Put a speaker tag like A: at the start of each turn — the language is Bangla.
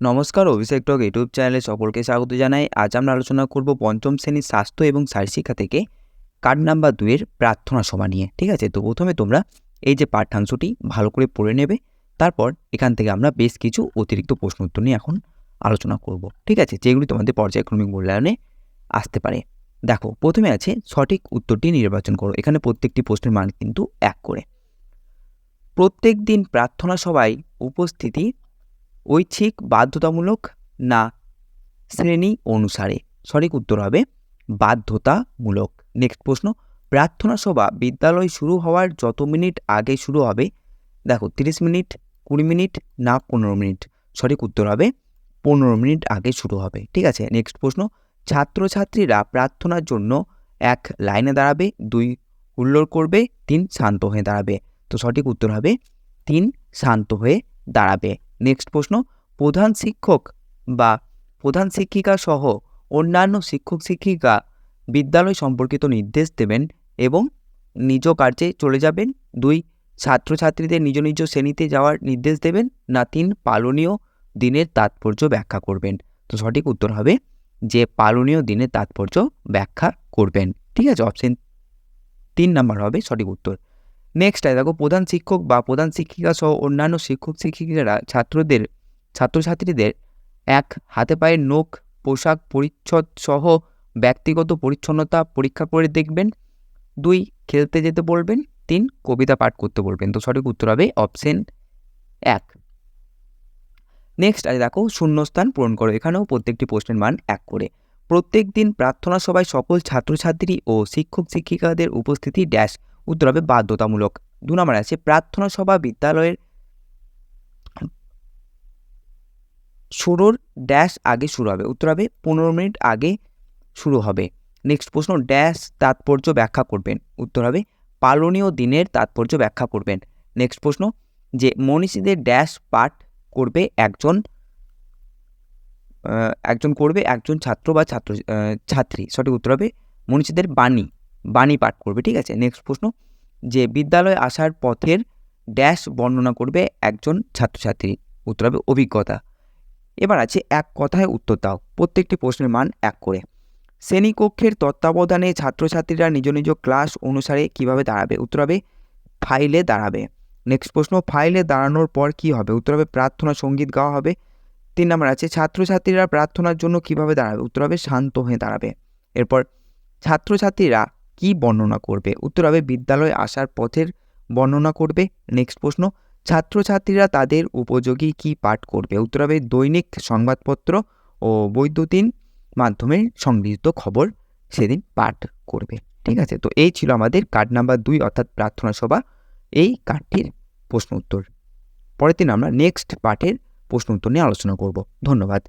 A: নমস্কার, অভিষেক টক ইউটিউব চ্যানেলে সকলকে স্বাগত জানাই। আজ আমরা আলোচনা করব পঞ্চম শ্রেণির স্বাস্থ্য এবং শারীরশিক্ষা থেকে কার্ড নাম্বার দুইয়ের প্রার্থনা সভা নিয়ে, ঠিক আছে? তো প্রথমে তোমরা এই যে পাঠ্যাংশটি ভালো করে পড়ে নেবে, তারপর এখান থেকে আমরা বেশ কিছু অতিরিক্ত প্রশ্ন উত্তর নিয়ে এখন আলোচনা করব, ঠিক আছে? যেগুলি তোমাদের পর্যায়ক্রমিক মূল্যায়নে আসতে পারে। দেখো, প্রথমে আছে সঠিক উত্তরটি নির্বাচন করো। এখানে প্রত্যেকটি প্রশ্নের মান কিন্তু এক করে। প্রত্যেক দিন প্রার্থনা সভায় উপস্থিতি ঐচ্ছিক, বাধ্যতামূলক না শ্রেণি অনুসারে? সঠিক উত্তর হবে বাধ্যতামূলক। নেক্সট প্রশ্ন, প্রার্থনা সভা, বিদ্যালয় শুরু হওয়ার যত মিনিট আগে শুরু হবে? দেখো, তিরিশ মিনিট, কুড়ি মিনিট না পনেরো মিনিট? সঠিক উত্তর হবে পনেরো মিনিট আগে শুরু হবে। ঠিক আছে? নেক্সট প্রশ্ন, ছাত্রছাত্রীরা প্রার্থনার জন্য এক লাইনে দাঁড়াবে, দুই হুল্লোড় করবে, তিন শান্ত হয়ে দাঁড়াবে। তো সঠিক উত্তর হবে তিন শান্ত হয়ে দাঁড়াবে। নেক্সট প্রশ্ন, প্রধান শিক্ষক বা প্রধান শিক্ষিকা সহ অন্যান্য শিক্ষক শিক্ষিকা বিদ্যালয় সম্পর্কিত নির্দেশ দেবেন এবং নিজ কার্যে চলে যাবেন। দুই, ছাত্রছাত্রীদের নিজ নিজ শ্রেণীতে যাওয়ার নির্দেশ দেবেন না তিন, পালনীয় দিনের তাৎপর্য ব্যাখ্যা করবেন। তো সঠিক উত্তর হবে যে পালনীয় দিনের তাৎপর্য ব্যাখ্যা করবেন। ঠিক আছে অপশন তিন নাম্বার হবে সঠিক উত্তর। নেক্সট দেখো, প্রধান শিক্ষক বা প্রধান শিক্ষিকা সহ অন্যান্য শিক্ষক শিক্ষিকারা ছাত্রদের, ছাত্রছাত্রীদের এক হাতে পায়ের নখ, পোশাক পরিচ্ছদ সহ ব্যক্তিগত পরিচ্ছন্নতা পরীক্ষা করে দেখবেন। দুই, খেলতে যেতে বলবেন। তিন, কবিতা পাঠ করতে বলবেন। তো সঠিক উত্তর হবে অপশন এক। নেক্সট আছে দেখো, শূন্যস্থান পূরণ করো। এখানেও প্রত্যেকটি প্রশ্নের মান এক করে। প্রত্যেক দিন প্রার্থনা সভায় সকল ছাত্রছাত্রী ও শিক্ষক শিক্ষিকাদের উপস্থিতি ড্যাশ উত্তর হবে বাধ্যতামূলক। দু নম্বর আছে, প্রার্থনা সভা বিদ্যালয়ের শুরুর ড্যাশ আগে শুরু হবে। উত্তর হবে, পনেরো মিনিট আগে শুরু হবে। নেক্সট প্রশ্ন ড্যাশ তাৎপর্য ব্যাখ্যা করবেন। উত্তর হবে, পালনীয় দিনের তাৎপর্য ব্যাখ্যা করবেন। নেক্সট প্রশ্ন, যে মনীষীদের ড্যাশ পাঠ করবে একজন একজন করবে একজন ছাত্র বা ছাত্র ছাত্রী। সঠিক উত্তর হবে, মনীষীদের বাণী। বাণী পাঠ করবে, ঠিক আছে? নেক্সট প্রশ্ন, যে বিদ্যালয়ে আসার পথের ড্যাশ বর্ণনা করবে একজন ছাত্রছাত্রী। উত্তর হবে অভিজ্ঞতা। এবার আছে এক কথায় উত্তর দাও, প্রত্যেকটি প্রশ্নের মান এক করে। শ্রেণীকক্ষের তত্ত্বাবধানে ছাত্রছাত্রীরা নিজ নিজ ক্লাস অনুসারে কীভাবে দাঁড়াবে? উত্তর হবে ফাইলে দাঁড়াবে। নেক্সট প্রশ্ন ফাইলে দাঁড়ানোর পর কি হবে? উত্তর হবে, প্রার্থনা সংগীত গাওয়া হবে। তিন নম্বর আছে, ছাত্রছাত্রীরা প্রার্থনার জন্য কীভাবে দাঁড়াবে? উত্তর হবে, শান্ত হয়ে দাঁড়াবে। এরপর, ছাত্রছাত্রীরা কি বর্ণনা করবে? উত্তর হবে, বিদ্যালয়ে আসার পথের বর্ণনা করবে। নেক্সট প্রশ্ন, ছাত্রছাত্রীরা তাদের উপযোগী কি পাঠ করবে? উত্তর হবে, দৈনিক সংবাদপত্র ও বৈদ্যুতিন মাধ্যমে সংগৃহীত খবর সেদিন পাঠ করবে। ঠিক আছে? তো এই ছিল আমাদের কার্ড নাম্বার দুই, অর্থাৎ প্রার্থনা সভা। এই কার্ডটির প্রশ্ন উত্তর। পরের দিন আমরা নেক্সট পাঠের প্রশ্ন উত্তর নিয়ে আলোচনা করব। ধন্যবাদ।